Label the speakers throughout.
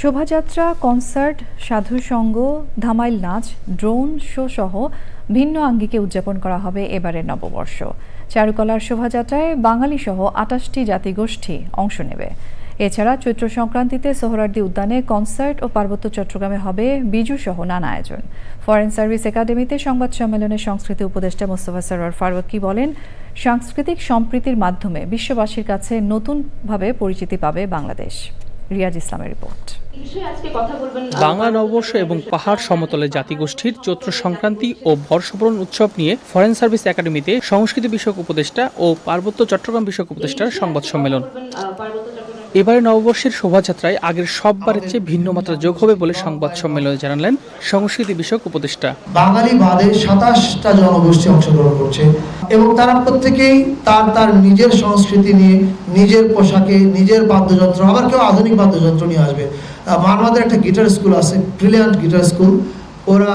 Speaker 1: শোভাযাত্রা, কনসার্ট, সাধুসঙ্গ, ধামাইল নাচ, drone show সহ ভিন্ন আঙ্গিকে উদযাপন করা হবে এবারের নববর্ষ। চারুকলার শোভাযাত্রায় বাঙালি সহ আটাশটি জাতিগোষ্ঠী অংশ নেবে। এছাড়া চৈত্র সংক্রান্তিতে সোহরার্দি উদ্যানে কনসার্ট ও পার্বত্য চট্টগ্রামে হবে বিজু সহ নানা আয়োজন। ফরেন সার্ভিস একাডেমিতে সংবাদ সম্মেলনে সংস্কৃতি উপদেষ্টা মোস্তফা সরোয়ার ফারুকি বলেন, সাংস্কৃতিক সম্প্রীতির মাধ্যমে বিশ্ববাসীর কাছে নতুনভাবে পরিচিতি পাবে বাংলাদেশ। রিয়াজ ইসলামের রিপোর্ট।
Speaker 2: এই বিষয়ে আজকে কথা বলবেন আহ,
Speaker 3: বাংলা নববর্ষ এবং পাহাড় সমতলে জাতিগোষ্ঠীর চৈত্র সংক্রান্তি ও বর্ষবরণ উৎসব নিয়ে ফরেন সার্ভিস একাডেমিতে সংস্কৃতি বিষয়ক উপদেষ্টা ও পার্বত্য চট্টগ্রাম বিষয়ক উপদেষ্টার সংবাদ সম্মেলন। এবারে নববর্ষের শোভাযাত্রায় আগের সববারের চেয়ে ভিন্ন মাত্রা যোগ হবে বলে সংবাদ সম্মেলনে জানালেন সংস্কৃতি বিষয়ক উপদেষ্টা।
Speaker 4: বাঙালি বাদে সাতাশটা জনগোষ্ঠী অংশগ্রহণ করছে এবং তারা প্রত্যেকেই তার তার নিজের সংস্কৃতি নিয়ে নিজের পোশাকে, নিজের বাদ্যযন্ত্র, আবার কেউ আধুনিক বাদ্যযন্ত্র নিয়ে আসবে। মানবাদের একটা গিটার স্কুল আছে ব্রিলিয়ান্ট গিটার স্কুল ওরা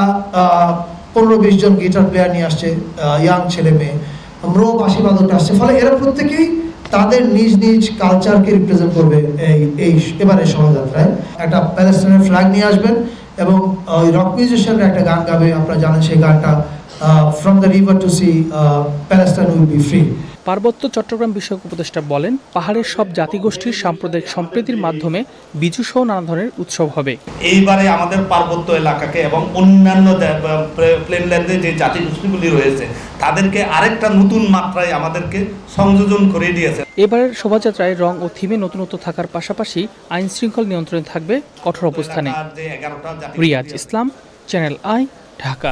Speaker 4: পনেরো বিশ জন গিটার প্লেয়ার নিয়ে আসছে ইয়াং ছেলে মেয়ে। ম্রো বাঁশি বাদক আসছে। ফলে এরা প্রত্যেকেই তাদের নিজ নিজ কালচারকে রিপ্রেজেন্ট করবে এই এই এবারে শোভাযাত্রায়। একটা প্যালেস্টাইনের ফ্ল্যাগ নিয়ে আসবেন এবং ওই রক মিউজিশিয়ানরা একটা গান গাবে, আপনারা জানেন সেই গানটা from the river to sea Palestine will be free
Speaker 3: Parbatya Chattogram বিষয়ক উপদেষ্টা বলেন পাহাড়ের সব জাতিগোষ্ঠীর সাম্প্রদায়িক সম্প্রীতির মাধ্যমে বিজু সহ নানা ধরনের উৎসব হবে।
Speaker 5: এইবারে আমাদের পার্বত্য এলাকাকে এবং অন্যান্য প্লেনল্যান্ডে যে জাতিগোষ্ঠীগুলি রয়েছে তাদেরকে আরেকটা নতুন মাত্রায় আমাদেরকে সংযোজন করে দিয়েছে।
Speaker 3: এবারের শোভাযাত্রায় রং ও থিমে নতুনত্ব থাকার পাশাপাশি আইন শৃঙ্খল নিয়ন্ত্রণে থাকবে কঠোর অবস্থানে। Riaz Islam Channel I Dhaka.